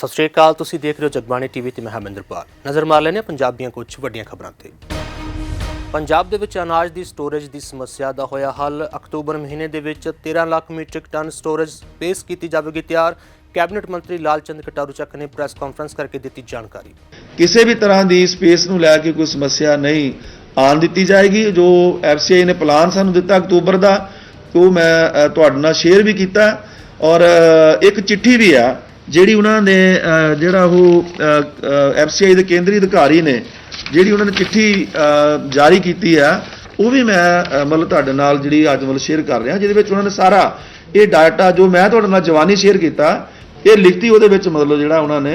ਸਤਿ ਸ਼੍ਰੀ ਅਕਾਲ, ਤੁਸੀਂ ਦੇਖ ਰਹੇ ਹੋ ਜਗਬਾਣੀ ਟੀਵੀ ਤੇ ਮੈਂ ਹਰਮਿੰਦਰਪਾਲ ਨਜ਼ਰ ਮਾਰ ਲੈਣੇ ਪੰਜਾਬ ਦੀਆਂ ਕੁਝ ਵੱਡੀਆਂ ਖਬਰਾਂ ਤੇ। ਪੰਜਾਬ ਦੇ ਵਿੱਚ ਅਨਾਜ ਦੀ ਸਟੋਰੇਜ ਦੀ ਸਮੱਸਿਆ ਦਾ ਹੋਇਆ ਹੱਲ। ਅਕਤੂਬਰ ਮਹੀਨੇ ਦੇ ਵਿੱਚ 13 ਲੱਖ ਮੀਟ੍ਰਿਕ ਟਨ ਸਟੋਰੇਜ ਪੇਸ਼ ਕੀਤੀ ਜਾਵੇਗੀ ਤਿਆਰ। ਕੈਬਨਿਟ ਮੰਤਰੀ ਲਾਲਚੰਦ ਕਟਾਰੂ ਚੱਕ ਨੇ ਪ੍ਰੈਸ ਕਾਨਫਰੰਸ ਕਰਕੇ ਦਿੱਤੀ ਜਾਣਕਾਰੀ। ਕਿਸੇ ਵੀ ਤਰ੍ਹਾਂ ਦੀ ਸਪੇਸ ਨੂੰ ਲੈ ਕੇ ਕੋਈ ਸਮੱਸਿਆ ਨਹੀਂ ਆਉਣ ਦਿੱਤੀ ਜਾਏਗੀ। ਜੋ ਐਫਸੀਆਈ ਨੇ ਪਲਾਨ ਸਾਨੂੰ ਦਿੱਤਾ ਅਕਤੂਬਰ ਦਾ, ਉਹ ਮੈਂ ਤੁਹਾਡੇ ਨਾਲ ਸ਼ੇਅਰ ਵੀ ਕੀਤਾ। ਔਰ ਇੱਕ ਚਿੱਠੀ ਵੀ ਆ ਜਿਹੜੀ ਉਹਨਾਂ ਨੇ ਜਿਹੜਾ ਉਹ ਐਫਸੀਆਈ ਦੇ ਕੇਂਦਰੀ ਅਧਿਕਾਰੀ ਨੇ, ਜਿਹੜੀ ਉਹਨਾਂ ਨੇ ਚਿੱਠੀ ਜਾਰੀ ਕੀਤੀ ਆ, ਉਹ ਵੀ ਮੈਂ ਮਤਲਬ ਤੁਹਾਡੇ ਨਾਲ ਜਿਹੜੀ ਅੱਜ ਮਤਲਬ ਸ਼ੇਅਰ ਕਰ ਰਿਹਾ, ਜਿਹਦੇ ਵਿੱਚ ਉਹਨਾਂ ਨੇ ਸਾਰਾ ਇਹ ਡਾਟਾ ਜੋ ਮੈਂ ਤੁਹਾਡੇ ਨਾਲ ਜਵਾਨੀ ਸ਼ੇਅਰ ਕੀਤਾ, ਇਹ ਲਿਖਤੀ ਉਹਦੇ ਵਿੱਚ ਮਤਲਬ ਜਿਹੜਾ ਉਹਨਾਂ ਨੇ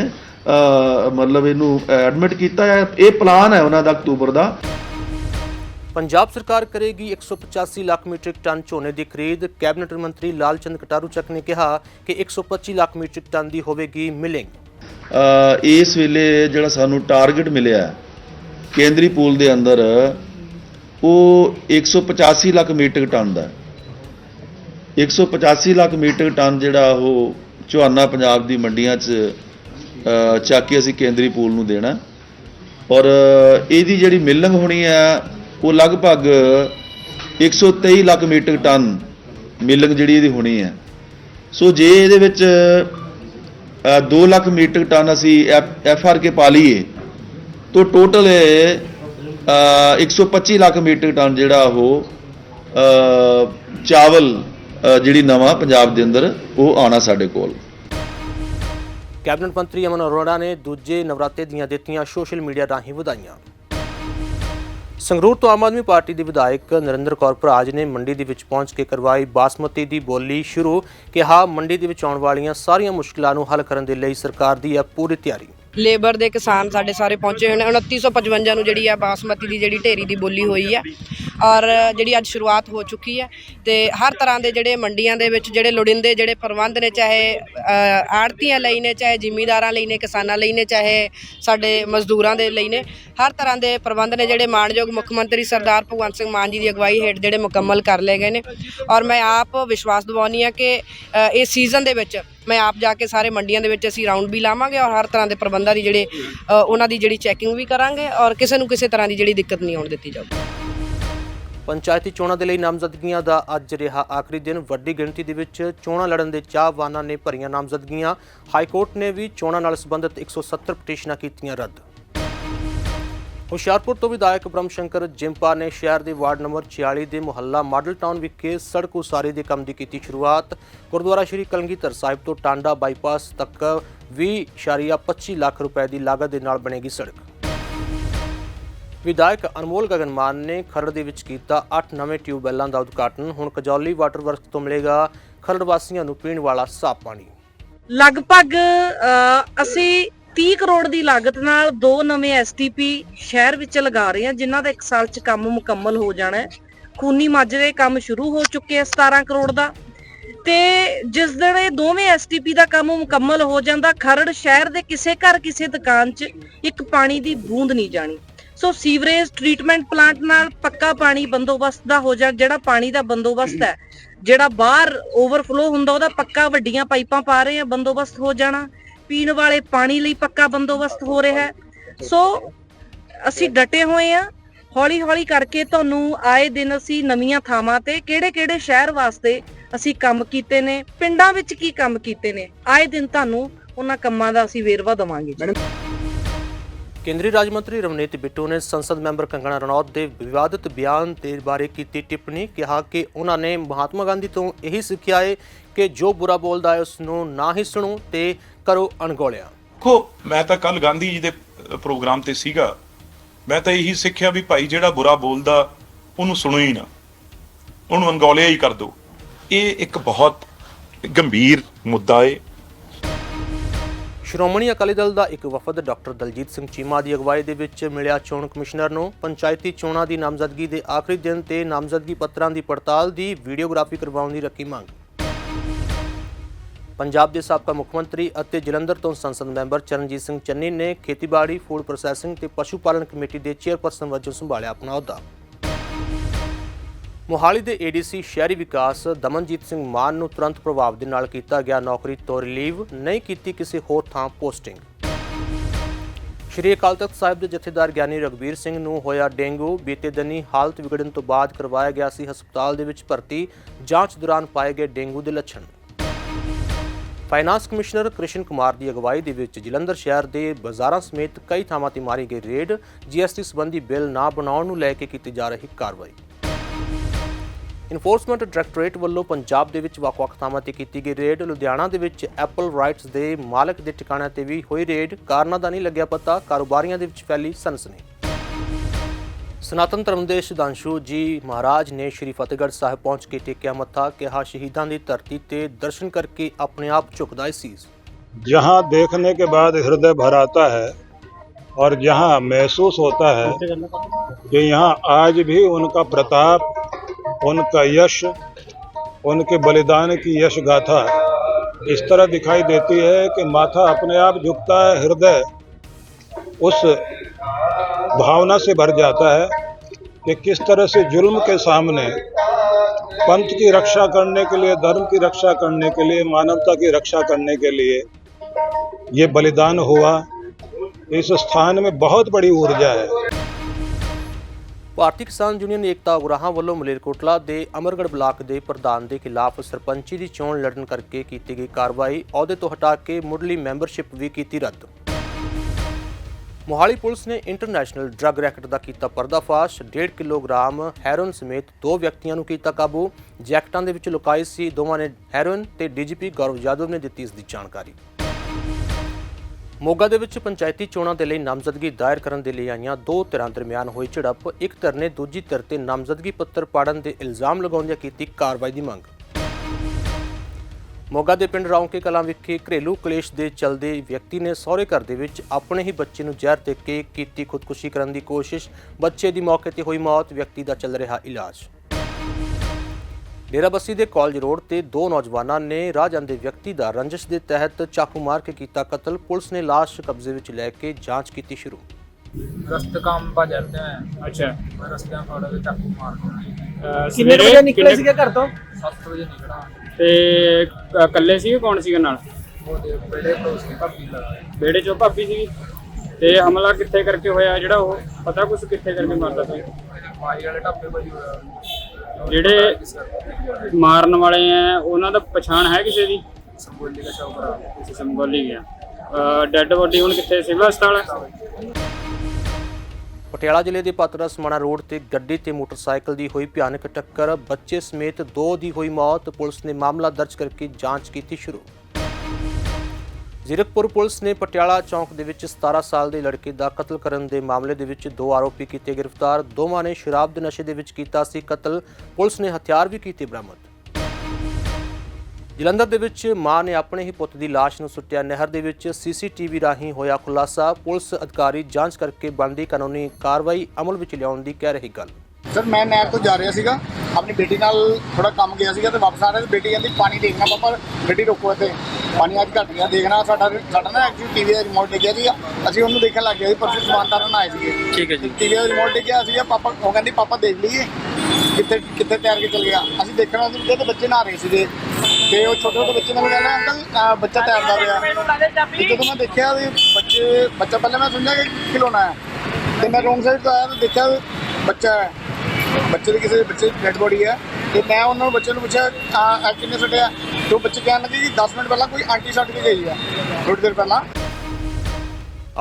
ਮਤਲਬ ਇਹਨੂੰ ਐਡਮਿਟ ਕੀਤਾ ਹੈ ਇਹ ਪਲਾਨ ਹੈ ਉਹਨਾਂ ਦਾ ਅਕਤੂਬਰ ਦਾ। ਪੰਜਾਬ ਸਰਕਾਰ ਕਰੇਗੀ 185 ਲੱਖ ਮੀਟ੍ਰਿਕ ਟਨ ਝੋਨੇ ਦੀ ਖਰੀਦ। ਕੈਬਨਿਟ ਮੰਤਰੀ ਲਾਲਚੰਦ ਕਟਾਰੂ ਚੱਕ ਨੇ ਕਿਹਾ ਕਿ 125 ਲੱਖ ਮੀਟ੍ਰਿਕ ਟਨ ਦੀ ਹੋਵੇਗੀ ਮਿਲਿੰਗ। ਇਸ ਵੇਲੇ ਜਿਹੜਾ ਸਾਨੂੰ ਟਾਰਗੇਟ ਮਿਲਿਆ ਕੇਂਦਰੀ ਪੂਲ ਦੇ ਅੰਦਰ, ਉਹ 185 ਲੱਖ ਮੀਟ੍ਰਿਕ ਟਨ ਦਾ ਹੈ। 185 ਲੱਖ ਮੀਟ੍ਰਿਕ ਟਨ ਜਿਹੜਾ ਉਹ ਝੋਨਾ ਪੰਜਾਬ ਦੀ ਮੰਡੀਆਂ 'ਚ ਚੱਕ ਕੇ ਅਸੀਂ ਕੇਂਦਰੀ ਪੂਲ ਨੂੰ ਦੇਣਾ ਔਰ ਇਹਦੀ ਜਿਹੜੀ ਮਿਲਿੰਗ ਹੋਣੀ ਹੈ ਉਹ ਲਗਭਗ 123 ਲੱਖ ਮੀਟ੍ਰਿਕ ਟਨ ਮਿਲਿੰਗ ਜਿਹੜੀ ਇਹਦੀ ਹੋਣੀ ਹੈ। ਸੋ ਜੇ ਇਹਦੇ ਵਿੱਚ 2 ਲੱਖ ਮੀਟ੍ਰਿਕ ਟਨ ਅਸੀਂ ਐਫ ਆਰ ਕੇ ਪਾ ਲਈਏ, ਤਾਂ ਟੋਟਲ 125 ਲੱਖ ਮੀਟ੍ਰਿਕ ਟਨ ਜਿਹੜਾ ਉਹ ਚਾਵਲ ਜਿਹੜੀ ਨਵਾਂ ਪੰਜਾਬ ਦੇ ਅੰਦਰ ਉਹ ਆਣਾ ਸਾਡੇ ਕੋਲ। ਕੈਬਨਿਟ ਮੰਤਰੀ ਅਮਨ ਅਰੋੜਾ ਨੇ ਦੂਜੇ ਨਵਰਾਤੇ ਦੀਆਂ ਦਿੱਤੀਆਂ ਸੋਸ਼ਲ ਮੀਡੀਆ ਰਾਹੀਂ ਵਧਾਈਆਂ। ਸੰਗਰੂਰ ਤੋਂ ਆਮ ਆਦਮੀ ਪਾਰਟੀ ਦੀ ਵਿਧਾਇਕ ਨਰਿੰਦਰ ਕੌਰ ਭਰਾਜ ਨੇ ਮੰਡੀ ਦੇ ਵਿੱਚ ਪਹੁੰਚ ਕੇ ਕਰਵਾਈ ਬਾਸਮਤੀ ਦੀ ਬੋਲੀ ਸ਼ੁਰੂ, ਕਿਹਾ ਮੰਡੀ ਦੇ ਵਿੱਚ ਆਉਣ ਵਾਲੀਆਂ ਸਾਰੀਆਂ ਮੁਸ਼ਕਲਾਂ ਨੂੰ ਹੱਲ ਕਰਨ ਦੇ ਲਈ ਸਰਕਾਰ ਦੀ ਹੈ ਪੂਰੀ ਤਿਆਰੀ। ਲੇਬਰ ਦੇ ਕਿਸਾਨ ਸਾਡੇ ਸਾਰੇ ਪਹੁੰਚੇ ਹੋਏ ਨੇ 2955 ਨੂੰ ਜਿਹੜੀ ਆ ਬਾਸਮਤੀ ਦੀ ਜਿਹੜੀ ਢੇਰੀ ਦੀ ਬੋਲੀ ਹੋਈ ਹੈ ਔਰ ਜਿਹੜੀ ਅੱਜ ਸ਼ੁਰੂਆਤ ਹੋ ਚੁੱਕੀ ਹੈ ਤੇ ਹਰ ਤਰ੍ਹਾਂ ਦੇ ਜਿਹੜੇ ਮੰਡੀਆਂ ਦੇ ਵਿੱਚ ਜਿਹੜੇ ਲੋੜਿੰਦੇ ਜਿਹੜੇ ਪ੍ਰਬੰਧ ਨੇ, ਚਾਹੇ ਆੜਤੀਆਂ ਲਈ ਨੇ, ਚਾਹੇ ਜ਼ਿਮੀਂਦਾਰਾਂ ਲਈ ਨੇ, ਕਿਸਾਨਾਂ ਲਈ ਨੇ, ਚਾਹੇ ਸਾਡੇ ਮਜ਼ਦੂਰਾਂ ਦੇ ਲਈ ਨੇ, ਹਰ ਤਰ੍ਹਾਂ ਦੇ ਪ੍ਰਬੰਧ ਨੇ ਜਿਹੜੇ ਮਾਣਯੋਗ ਮੁੱਖ ਮੰਤਰੀ ਸਰਦਾਰ ਭਗਵੰਤ ਸਿੰਘ ਮਾਨ ਜੀ ਦੀ ਅਗਵਾਈ ਹੇਠ ਜਿਹੜੇ ਮੁਕੰਮਲ ਕਰ ਲਏ ਗਏ ਨੇ। ਔਰ ਮੈਂ ਆਪ ਵਿਸ਼ਵਾਸ ਦਿਵਾਉਂਦੀ ਹਾਂ ਕਿ ਇਸ ਸੀਜ਼ਨ ਦੇ ਵਿੱਚ ਮੈਂ ਆਪ ਜਾ ਕੇ ਸਾਰੇ ਮੰਡੀਆਂ ਦੇ ਵਿੱਚ ਅਸੀਂ ਰਾਉਂਡ ਵੀ ਲਾਵਾਂਗੇ ਔਰ ਹਰ ਤਰ੍ਹਾਂ ਦੇ ਪ੍ਰਬੰਧਾਂ ਦੀ ਜਿਹੜੇ ਉਹਨਾਂ ਦੀ ਜਿਹੜੀ ਚੈਕਿੰਗ ਵੀ ਕਰਾਂਗੇ ਔਰ ਕਿਸੇ ਨੂੰ ਕਿਸੇ ਤਰ੍ਹਾਂ ਦੀ ਜਿਹੜੀ ਦਿੱਕਤ ਨਹੀਂ ਆਉਣ ਦਿੱਤੀ ਜਾਊਗੀ। ਪੰਚਾਇਤੀ ਚੋਣਾਂ ਦੇ ਲਈ ਨਾਮਜ਼ਦਗੀਆਂ ਦਾ ਅੱਜ ਰਿਹਾ ਆਖਰੀ ਦਿਨ। ਵੱਡੀ ਗਿਣਤੀ ਦੇ ਵਿੱਚ ਚੋਣਾਂ ਲੜਨ ਦੇ ਚਾਹਵਾਨਾਂ ਨੇ ਭਰੀਆਂ ਨਾਮਜ਼ਦਗੀਆਂ। ਹਾਈ ਕੋਰਟ ਨੇ ਵੀ ਚੋਣਾਂ ਨਾਲ ਸੰਬੰਧਿਤ 170 ਪਟੀਸ਼ਨਾਂ ਕੀਤੀਆਂ ਰੱਦ। ਹੁਸ਼ਿਆਰਪੁਰ ਤੋਂ ਵਿਧਾਇਕ ਬ੍ਰਹਮ ਸ਼ੰਕਰ ਜਿੰਪਾ ਨੇ ਸ਼ਹਿਰ ਦੇ ਵਾਰਡ ਨੰਬਰ 46 ਦੇ ਮੁਹੱਲਾ ਮਾਡਲ ਟਾਊਨ ਵਿਖੇ ਸੜਕ ਉਸਾਰੀ ਦੇ ਕੰਮ ਦੀ ਕੀਤੀ ਸ਼ੁਰੂਆਤ। ਗੁਰਦੁਆਰਾ ਸ਼੍ਰੀ ਕਲਗੀਧਰ ਸਾਹਿਬ ਤੋਂ ਟਾਂਡਾ ਬਾਈਪਾਸ ਤੱਕ 20.25 ਲੱਖ ਰੁਪਏ ਦੀ ਲਾਗਤ ਦੇ ਨਾਲ ਬਣੇਗੀ ਸੜਕ। ਵਿਧਾਇਕ ਅਨਮੋਲ ਗਗਨ ਮਾਨ ਨੇ ਖਰੜ ਦੇ ਵਿੱਚ ਕੀਤਾ 8 ਨਵੇਂ ਟਿਊਬਵੈੱਲਾਂ ਦਾ ਉਦਘਾਟਨ। ਹੁਣ ਕਜੌਲੀ ਵਾਟਰ ਵਰਕਸ ਤੋਂ ਮਿਲੇਗਾ ਖਰੜ ਵਾਸੀਆਂ ਨੂੰ ਪੀਣ ਵਾਲਾ ਸਾਫ਼ ਪਾਣੀ। ਲਗਭਗ ਅਸੀਂ 30 ਕਰੋੜ ਦੀ ਲਾਗਤ ਨਾਲ ਦੋ ਨਵੇਂ ਐਸਟੀਪੀ ਸ਼ਹਿਰ ਵਿੱਚ ਲਗਾ ਰਹੇ ਹਾਂ, ਜਿਨ੍ਹਾਂ ਦਾ 1 ਸਾਲ 'ਚ ਕੰਮ ਮੁਕੰਮਲ ਹੋ ਜਾਣਾ ਹੈ। ਖੂਨੀ ਮਾਜਰੇ ਕੰਮ ਸ਼ੁਰੂ ਹੋ ਚੁੱਕੇ ਆ 17 ਕਰੋੜ ਦਾ। ਤੇ ਜਿਸ ਦਿਨ ਇਹ ਦੋਵੇਂ ਐਸਟੀਪੀ ਦਾ ਕੰਮ ਮੁਕੰਮਲ ਹੋ ਜਾਂਦਾ, ਖਰੜ ਸ਼ਹਿਰ ਦੇ ਕਿਸੇ ਘਰ ਕਿਸੇ ਦੁਕਾਨ 'ਚ ਇੱਕ ਪਾਣੀ ਦੀ ਬੂੰਦ ਨਹੀਂ ਜਾਣੀ। ਸੋ ਸੀਵਰੇਜ ਟ੍ਰੀਟਮੈਂਟ ਪਲਾਂਟ ਨਾਲ ਪੱਕਾ ਪਾਣੀ ਬੰਦੋਬਸਤ ਦਾ ਹੋ ਜਾ, ਜਿਹੜਾ ਪਾਣੀ ਦਾ ਬੰਦੋਬਸਤ ਹੈ, ਜਿਹੜਾ ਬਾਹਰ ਓਵਰਫਲੋ ਹੁੰਦਾ, ਉਹਦਾ ਪੱਕਾ ਵੱਡੀਆਂ ਪਾਈਪਾਂ ਪਾ ਰਹੇ ਆ ਬੰਦੋਬਸਤ ਹੋ ਜਾਣਾ। ਪੀਣ ਵਾਲੇ ਪਾਣੀ ਲਈ ਪੱਕਾ ਬੰਦੋਬਸਤ ਹੋ ਰਿਹਾ ਹੈ। ਸੋ ਅਸੀਂ ਡਟੇ ਹੋਏ ਆ ਹੌਲੀ ਹੌਲੀ ਕਰਕੇ ਤੁਹਾਨੂੰ ਆਏ ਦਿਨ ਅਸੀਂ ਨਵੀਆਂ ਥਾਵਾਂ ਤੇ ਕਿਹੜੇ ਕਿਹੜੇ ਸ਼ਹਿਰ ਵਾਸਤੇ ਅਸੀਂ ਕੰਮ ਕੀਤੇ ਨੇ, ਪਿੰਡਾਂ ਵਿੱਚ ਕੀ ਕੰਮ ਕੀਤੇ ਨੇ, ਆਏ ਦਿਨ ਤੁਹਾਨੂੰ ਉਹਨਾਂ ਕੰਮਾਂ ਦਾ ਅਸੀਂ ਵੇਰਵਾ ਦਵਾਂਗੇ ਜੀ। ਕੇਂਦਰੀ ਰਾਜ ਮੰਤਰੀ ਰਵਨੀਤ ਬਿੱਟੂ ਨੇ ਸੰਸਦ ਮੈਂਬਰ ਕੰਗਣਾ ਰਣੌਤ ਦੇ ਵਿਵਾਦਿਤ ਬਿਆਨ ਦੇ ਬਾਰੇ ਕੀਤੀ ਟਿੱਪਣੀ, ਕਿਹਾ ਕਿ ਉਹਨਾਂ ਨੇ ਮਹਾਤਮਾ ਗਾਂਧੀ ਤੋਂ ਇਹੀ ਸਿੱਖਿਆ ਹੈ ਕਿ ਜੋ ਬੁਰਾ ਬੋਲਦਾ ਹੈ ਉਸ ਨੂੰ ਨਾ ਹੀ ਸੁਣੋ ਤੇ ਕਰੋ ਅਣਗੌਲਿਆ। ਦੇਖੋ, ਮੈਂ ਤਾਂ ਕੱਲ ਗਾਂਧੀ ਜੀ ਦੇ ਪ੍ਰੋਗਰਾਮ ਤੇ ਸੀਗਾ। ਮੈਂ ਤਾਂ ਇਹੀ ਸਿੱਖਿਆ ਵੀ ਭਾਈ ਜਿਹੜਾ ਬੁਰਾ ਬੋਲਦਾ, ਉਹਨੂੰ ਸੁਣੋ ਹੀ ਨਾ। ਉਹਨੂੰ ਅਣਗੌਲਿਆ ਹੀ ਕਰ ਦਿਓ ਇਹ ਇੱਕ ਬਹੁਤ ਗੰਭੀਰ ਮੁੱਦਾ ਏ। ਸ਼੍ਰੋਮਣੀ ਅਕਾਲੀ ਦਲ ਦਾ ਇੱਕ ਵਫਦ ਡਾਕਟਰ ਦਲਜੀਤ ਸਿੰਘ ਚੀਮਾ ਦੀ ਅਗਵਾਈ ਦੇ ਵਿੱਚ ਮਿਲਿਆ ਚੋਣ ਕਮਿਸ਼ਨਰ ਨੂੰ। ਪੰਚਾਇਤੀ ਚੋਣਾਂ ਦੀ ਨਾਮਜ਼ਦਗੀ ਦੇ ਆਖਰੀ ਦਿਨ ਤੇ ਨਾਮਜ਼ਦਗੀ ਪੱਤਰਾਂ ਦੀ ਪੜਤਾਲ ਦੀ ਵੀਡੀਓਗ੍ਰਾਫੀ ਕਰਵਾਉਣ ਦੀ ਰੱਖੀ ਮੰਗ। ਪੰਜਾਬ ਦੇ ਸਾਬਕਾ ਮੁੱਖ ਮੰਤਰੀ ਅਤੇ ਜਲੰਧਰ ਤੋਂ ਸੰਸਦ ਮੈਂਬਰ ਚਰਨਜੀਤ ਸਿੰਘ ਚੰਨੀ ਨੇ ਖੇਤੀਬਾੜੀ, ਫੂਡ ਪ੍ਰੋਸੈਸਿੰਗ ਤੇ ਪਸ਼ੂ ਪਾਲਣ ਕਮੇਟੀ ਦੇ ਚੇਅਰਪਰਸਨ ਵਜੋਂ ਸੰਭਾਲਿਆ ਆਪਣਾ ਅਹੁਦਾ। ਮੋਹਾਲੀ ਦੇ ਏਡੀਸੀ ਸ਼ਹਿਰੀ ਵਿਕਾਸ ਦਮਨਜੀਤ ਸਿੰਘ ਮਾਨ ਨੂੰ ਤੁਰੰਤ ਪ੍ਰਭਾਵ ਦੇ ਨਾਲ ਕੀਤਾ ਗਿਆ ਨੌਕਰੀ ਤੋਂ ਰਿਲੀਵ ਨਹੀਂ ਕੀਤੀ ਕਿਸੇ ਹੋਰ ਥਾਂ ਪੋਸਟਿੰਗ। ਸ਼੍ਰੀ ਅਕਾਲ ਤਖਤ ਸਾਹਿਬ ਦੇ ਜਥੇਦਾਰ ਗਿਆਨੀ ਰਗਵੀਰ ਸਿੰਘ ਨੂੰ ਹੋਇਆ ਡੇਂਗੂ। ਬੀਤੇ ਦਿਨੀ ਹਾਲਤ ਵਿਗੜਨ ਤੋਂ ਬਾਅਦ ਕਰਵਾਇਆ ਗਿਆ ਸੀ ਹਸਪਤਾਲ ਦੇ ਵਿੱਚ ਭਰਤੀ। ਜਾਂਚ ਦੌਰਾਨ ਪਾਏ ਗਏ ਡੇਂਗੂ ਦੇ ਲੱਛਣ। ਫਾਈਨਾਂਸ ਕਮਿਸ਼ਨਰ ਕ੍ਰਿਸ਼ਨ ਕੁਮਾਰ ਦੀ ਅਗਵਾਈ ਦੇ ਵਿੱਚ ਜਲੰਧਰ ਸ਼ਹਿਰ ਦੇ ਬਾਜ਼ਾਰਾਂ ਸਮੇਤ ਕਈ ਥਾਵਾਂ ਤੇ ਮਾਰੀ ਗਈ ਰੇਡ। ਜੀਐਸਟੀ ਸੰਬੰਧੀ ਬਿੱਲ ਨਾ ਬਣਾਉਣ ਨੂੰ ਲੈ ਕੇ ਕੀਤੀ ਜਾ ਰਹੀ ਕਾਰਵਾਈ। ਇਨਫੋਰਸਮੈਂਟ ਡਾਇਰੈਕਟੋਰੇਟ ਵੱਲੋਂ ਪੰਜਾਬ ਦੇ ਵਿੱਚ ਵੱਖ-ਵੱਖ ਥਾਵਾਂ ਤੇ ਕੀਤੀ ਗਈ ਰੇਡ ਲੁਧਿਆਣਾ ਦੇ ਵਿੱਚ ਐਪਲ ਰਾਈਟਸ ਦੇ ਮਾਲਕ ਦੇ ਟਿਕਾਣਿਆਂ ਤੇ ਵੀ ਹੋਈ ਰੇਡ ਕਾਰਨਾਂ ਦਾ ਨਹੀਂ ਲੱਗਿਆ ਪਤਾ ਕਾਰੋਬਾਰੀਆਂ ਦੇ ਵਿੱਚ ਫੈਲੀ ਸਨਸਨੀ ਸਨਾਤਨ ਧਰਮ ਦੇ ਸੁਧਾਂਸ਼ੂ ਜੀ ਮਹਾਰਾਜ ਨੇ ਸ਼੍ਰੀ ਫਤਿਹਗੜ੍ਹ ਸਾਹਿਬ ਪਹੁੰਚ ਕੇ ਟੇਕਿਆ ਮੱਥਾ ਕਿਹਾ ਸ਼ਹੀਦਾਂ ਦੀ ਧਰਤੀ ਤੇ ਦਰਸ਼ਨ ਕਰਕੇ ਆਪਣੇ ਆਪ ਝੁਕਦਾ ਏ ਸੀਸ जहाँ देखने के बाद हृदय भर आता है और जहाँ महसूस होता है कि यहाँ आज भी उनका प्रताप उनका यश, उनके बलिदान की यश गाथा इस तरह दिखाई देती है कि माथा अपने आप झुकता है, हृदय उस भावना से भर जाता है कि किस तरह से जुल्म के सामने पंथ की रक्षा करने के लिए, धर्म की रक्षा करने के लिए, मानवता की रक्षा करने के लिए ये बलिदान हुआ। इस स्थान में बहुत बड़ी ऊर्जा है। ਭਾਰਤੀ ਕਿਸਾਨ ਯੂਨੀਅਨ ਏਕਤਾ ਉਗਰਾਹਾਂ ਵੱਲੋਂ ਮਲੇਰਕੋਟਲਾ ਦੇ ਅਮਰਗੜ੍ਹ ਬਲਾਕ ਦੇ ਪ੍ਰਧਾਨ ਦੇ ਖਿਲਾਫ ਸਰਪੰਚੀ ਦੀ ਚੋਣ ਲੜਨ ਕਰਕੇ ਕੀਤੀ ਗਈ ਕਾਰਵਾਈ, ਅਹੁਦੇ ਤੋਂ ਹਟਾ ਕੇ ਮੁੱਢਲੀ ਮੈਂਬਰਸ਼ਿਪ ਵੀ ਕੀਤੀ ਰੱਦ। ਮੋਹਾਲੀ ਪੁਲਿਸ ਨੇ ਇੰਟਰਨੈਸ਼ਨਲ ਡਰੱਗ ਰੈਕਟ ਦਾ ਕੀਤਾ ਪਰਦਾਫਾਸ਼। 1.5 ਕਿਲੋਗ੍ਰਾਮ ਹੈਰੋਇਨ ਸਮੇਤ ਦੋ ਵਿਅਕਤੀਆਂ ਨੂੰ ਕੀਤਾ ਕਾਬੂ। ਜੈਕਟਾਂ ਦੇ ਵਿੱਚ ਲੁਕਾਈ ਸੀ ਦੋਵਾਂ ਨੇ ਹੈਰੋਇਨ ਤੇ ਡੀਜੀਪੀ ਗੌਰਵ ਯਾਦਵ ਨੇ ਦਿੱਤੀ ਇਸ ਦੀ ਜਾਣਕਾਰੀ। ਮੋਗਾ ਦੇ ਵਿੱਚ ਪੰਚਾਇਤੀ ਚੋਣਾਂ ਦੇ ਲਈ ਨਾਮਜ਼ਦਗੀ ਦਾਇਰ ਕਰਨ ਦੇ ਲਈ ਆਈਆਂ ਦੋ ਧਿਰਾਂ ਦਰਮਿਆਨ ਹੋਈ ਝੜਪ। ਇੱਕ ਧਿਰ ਨੇ ਦੂਜੀ ਧਿਰ ਤੇ ਨਾਮਜ਼ਦਗੀ ਪੱਤਰ ਪਾੜਨ ਦੇ ਇਲਜ਼ਾਮ ਲਗਾਉਂਦਿਆਂ ਕੀਤੀ ਕਾਰਵਾਈ ਦੀ ਮੰਗ। ਮੋਗਾ ਦੇ ਪਿੰਡ ਰੌਂਕੇ ਕਲਾਂ ਵਿਖੇ ਘਰੇਲੂ ਕਲੇਸ਼ ਦੇ ਚਲਦੇ ਵਿਅਕਤੀ ਨੇ ਸਹੁਰੇ ਘਰ ਦੇ ਵਿੱਚ ਆਪਣੇ ਹੀ ਬੱਚੇ ਨੂੰ ਜ਼ਹਿਰ ਦੇ ਕੇ ਕੀਤੀ ਖੁਦਕੁਸ਼ੀ ਕਰਨ ਦੀ ਕੋਸ਼ਿਸ਼। ਬੱਚੇ ਦੀ ਮੌਕੇ ਤੇ ਹੋਈ ਮੌਤ, ਵਿਅਕਤੀ ਦਾ ਚੱਲ ਰਿਹਾ ਇਲਾਜ। ਡੇਰਾਬੱਸੀ ਦੇ ਕਾਲਜ ਰੋਡ ਤੇ ਦੋ ਨੌਜਵਾਨਾਂ ਨੇ ਰਾਹ ਜਾਂਦੇ ਵਿਅਕਤੀ ਦਾ ਰੰਜਿਸ਼ ਦੇ ਤਹਿਤ ਚਾਕੂ ਮਾਰ ਕੇ ਕੀਤਾ ਕਤਲ। ਪੁਲਿਸ ਨੇ ਲਾਸ਼ ਕਬਜ਼ੇ ਵਿੱਚ ਲੈ ਕੇ ਜਾਂਚ ਕੀਤੀ ਸ਼ੁਰੂ। ਰਸਤੇ ਕੰਮ ਪਾ ਜਾਂਦੇ ਆ। ਅੱਛਾ। ਮੈਂ ਰਸਤੇ ਫੜਾ ਕੇ ਚਾਕੂ ਮਾਰ ਕਿੰਨੇ ਵਜੇ ਨਿਕਲੇ ਸੀਗੇ ਘਰ ਤੋਂ? 7 ਵਜੇ ਨਿਕਲਾ। ਤੇ ਇਕੱਲੇ ਸੀਗੇ ਕੌਣ ਸੀਗਾ ਨਾਲ? ਉਹ ਦੇ ਬੇੜੇ ਪੜੋਸ ਦੀ ਭਾਬੀ ਲਗਾ ਬੇੜੇ ਚੋਂ ਭਾਬੀ ਸੀਗੀ? ਤੇ ਹਮਲਾ ਕਿੱਥੇ ਕਰਕੇ ਹੋਇਆ? ਜਿਹੜਾ ਉਹ ਪਤਾ ਕੁਝ ਕਿੱਥੇ ਕਰਕੇ ਮਾਰਦਾ ਸੀ? ਮਾਈ ਵਾਲੇ ਢਾਬੇ ਬਾਜੀ ਹੋਇਆ। ਜਿਹੜੇ ਮਾਰਨ ਵਾਲੇ ਆ ਉਹਨਾਂ ਦਾ ਪਛਾਣ ਹੈ ਕਿਸੇ ਦੀ? ਸੰਗੋਲੀ ਦਾ ਸ਼ੌਕਰਾ ਕਿਸੇ ਸੰਗੋਲੀ ਗਿਆ ਕਿੱਥੇ? ਸਿਵਲ ਹਸਪਤਾਲ ਪਟਿਆਲਾ ਜ਼ਿਲ੍ਹੇ ਦੇ ਪਾਤਰਾ ਸਮਾਣਾ ਰੋਡ ਤੇ ਗੱਡੀ ਤੇ ਮੋਟਰਸਾਈਕਲ ਦੀ ਹੋਈ ਭਿਆਨਕ ਟੱਕਰ ਬੱਚੇ ਸਮੇਤ ਦੋ ਦੀ ਹੋਈ ਮੌਤ ਪੁਲਿਸ ਨੇ ਮਾਮਲਾ ਦਰਜ ਕਰਕੇ ਜਾਂਚ ਕੀਤੀ ਸ਼ੁਰੂ। ਜ਼ੀਰਕਪੁਰ ਪੁਲਿਸ ਨੇ ਪਟਿਆਲਾ ਚੌਂਕ ਦੇ ਵਿੱਚ 17 ਸਾਲ ਦੇ ਲੜਕੇ ਦਾ ਕਤਲ ਕਰਨ ਦੇ ਮਾਮਲੇ ਦੇ ਵਿੱਚ ਦੋ ਆਰੋਪੀ ਕੀਤੇ ਗ੍ਰਿਫਤਾਰ, ਦੋਵਾਂ ਨੇ ਸ਼ਰਾਬ ਦੇ ਨਸ਼ੇ ਦੇ ਵਿੱਚ ਕੀਤਾ ਸੀ ਕਤਲ। ਪੁਲਿਸ ਨੇ ਹਥਿਆਰ ਵੀ ਕੀਤੇ ਬਰਾਮਦ। ਜਲੰਧਰ ਦੇ ਵਿੱਚ ਮਾਂ ਨੇ ਆਪਣੇ ਹੀ ਪੁੱਤ ਦੀ ਲਾਸ਼ ਨੂੰ ਸੁੱਟਿਆ। ਨਹਿਰ ਦੇ ਵਿੱਚ ਸੀਸੀਟੀਵੀ ਰਾਹੀਂ ਹੋਇਆ ਖੁਲਾਸਾ। ਪੁਲਿਸ ਅਧਿਕਾਰੀ ਜਾਂਚ ਕਰਕੇ ਬਣਦੀ ਕਾਨੂੰਨੀ ਕਾਰਵਾਈ ਅਮਲ ਵਿੱਚ ਲਿਆਉਣ ਦੀ ਕਹਿ ਰਹੀ ਗੱਲ। ਸਰ, ਮੈਂ ਨਹਿਰ ਤੋਂ ਜਾ ਰਿਹਾ ਸੀਗਾ। ਆਪਣੀ ਬੇਟੀ ਨਾਲ ਥੋੜਾ ਕੰਮ ਗਿਆ ਸੀਗਾ ਤੇ ਵਾਪਸ ਆ ਰਿਹਾ ਸੀ। ਬੇਟੀ ਕਹਿੰਦੀ, ਪਾਣੀ ਦੇਖਣਾ ਪਾਪਾ ਗੱਡੀ ਰੋਕੋ ਇੱਥੇ। ਪਾਣੀ ਅੱਜ ਘੱਟ ਗਿਆ ਦੇਖਣਾ ਸਾਡਾ ਸਾਡਾ ਨਾ ਐਕਚੁਅਲੀ ਟੀਵੀ ਦਾ ਰਿਮੋਟ ਡਿੱਗਿਆ ਸੀ ਅਸੀਂ ਉਹਨੂੰ ਦੇਖਣ ਲੱਗ ਗਏ ਸੀ ਪਰਸੋਂ ਸਮਾਨ ਤਾਰਨ ਆਏ ਸੀਗੇ ਠੀਕ ਹੈ ਜੀ। ਟੀਵੀ ਦਾ ਰਿਮੋਟ ਡਿੱਗਿਆ ਸੀ ਪਾਪਾ ਉਹ ਕਹਿੰਦੀ ਪਾਪਾ ਦੇਖ ਲਈਏ ਕਿੱਥੇ ਕਿੱਥੇ ਤੈਰ ਕੇ ਚਲ ਗਿਆ ਅਸੀਂ ਦੇਖਣਾ ਸੀ ਤੇ ਬੱਚੇ ਨਹਾ ਰਹੇ ਸੀਗੇ। ਤੇ ਉਹ ਛੋਟੇ ਛੋਟੇ ਬੱਚੇ ਨਾਲ ਕਹਿੰਦਾ ਅੰਕਲ ਬੱਚਾ ਤੈਰਦਾ ਤੇ ਜਦੋਂ ਮੈਂ ਦੇਖਿਆ ਵੀ ਬੱਚੇ ਬੱਚਾ ਪਹਿਲਾਂ ਮੈਂ ਸਮਝਿਆ ਕਿ ਖਿਡੌਣਾ ਹੈ। ਤੇ ਮੈਂ ਰੋਂਗ ਸਾਈਡ ਤੋਂ ਆਇਆ ਤੇ ਦੇਖਿਆ ਬੱਚਾ ਹੈ। ਬੱਚੇ ਦੀ ਕਿਸੇ ਬੱਚੇ ਦੀ ਡੈਡ ਬੋਡੀ ਹੈ। ਤੇ ਮੈਂ ਉਹਨਾਂ ਨੂੰ ਬੱਚੇ ਨੂੰ ਪੁੱਛਿਆ ਆ ਕਿੰਨੇ ਸੱਟਿਆ ਤੇ ਉਹ ਬੱਚੇ ਕਹਿਣ ਲੱਗੇ ਕਿ 10 ਮਿੰਟ ਪਹਿਲਾਂ ਕੋਈ ਆਂਟੀ ਸੱਟ ਕੇ ਗਈ ਹੈ ਥੋੜੀ ਦੇਰ ਪਹਿਲਾਂ।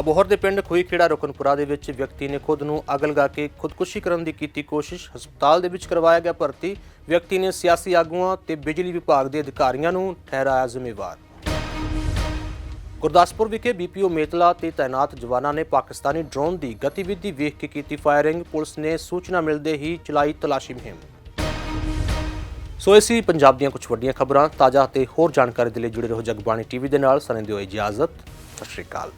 ਅਬੋਹਰ ਦੇ ਪਿੰਡ ਖੂਈਖੇੜਾ ਰੁਕਨਪੁਰਾ ਦੇ ਵਿੱਚ ਵਿਅਕਤੀ ਨੇ ਖੁਦ ਨੂੰ ਅੱਗ ਲਗਾ ਕੇ ਖੁਦਕੁਸ਼ੀ ਕਰਨ ਦੀ ਕੀਤੀ ਕੋਸ਼ਿਸ਼। ਹਸਪਤਾਲ ਦੇ ਵਿੱਚ ਕਰਵਾਇਆ ਗਿਆ ਭਰਤੀ। ਵਿਅਕਤੀ ਨੇ ਸਿਆਸੀ ਆਗੂਆਂ ਤੇ ਬਿਜਲੀ ਵਿਭਾਗ ਦੇ ਅਧਿਕਾਰੀਆਂ ਨੂੰ ਠਹਿਰਾਇਆ ਜ਼ਿੰਮੇਵਾਰ। ਗੁਰਦਾਸਪੁਰ ਵਿਖੇ ਬੀਪੀਓ ਮੇਤਲਾ ਤੇ ਤਾਇਨਾਤ ਜਵਾਨਾਂ ਨੇ ਪਾਕਿਸਤਾਨੀ ਡਰੋਨ ਦੀ ਗਤੀਵਿਧੀ ਵੇਖ ਕੇ ਕੀਤੀ ਫਾਇਰਿੰਗ। ਪੁਲਿਸ ਨੇ ਸੂਚਨਾ ਮਿਲਦੇ ਹੀ ਚਲਾਈ ਤਲਾਸ਼ੀ ਮੁਹਿੰਮ। ਸੋ ਇਹ ਸੀ ਪੰਜਾਬ ਦੀਆਂ ਕੁਝ ਵੱਡੀਆਂ ਖਬਰਾਂ, ਤਾਜ਼ਾ ਅਤੇ ਹੋਰ ਜਾਣਕਾਰੀ ਦੇ ਲਈ ਜੁੜੇ ਰਹੋ ਜਗਬਾਣੀ ਟੀਵੀ ਦੇ ਨਾਲ। ਸਨੇ ਦਿਓ ਇਜਾਜ਼ਤ। ਸਤਿ ਸ਼੍ਰੀ ਅਕਾਲ।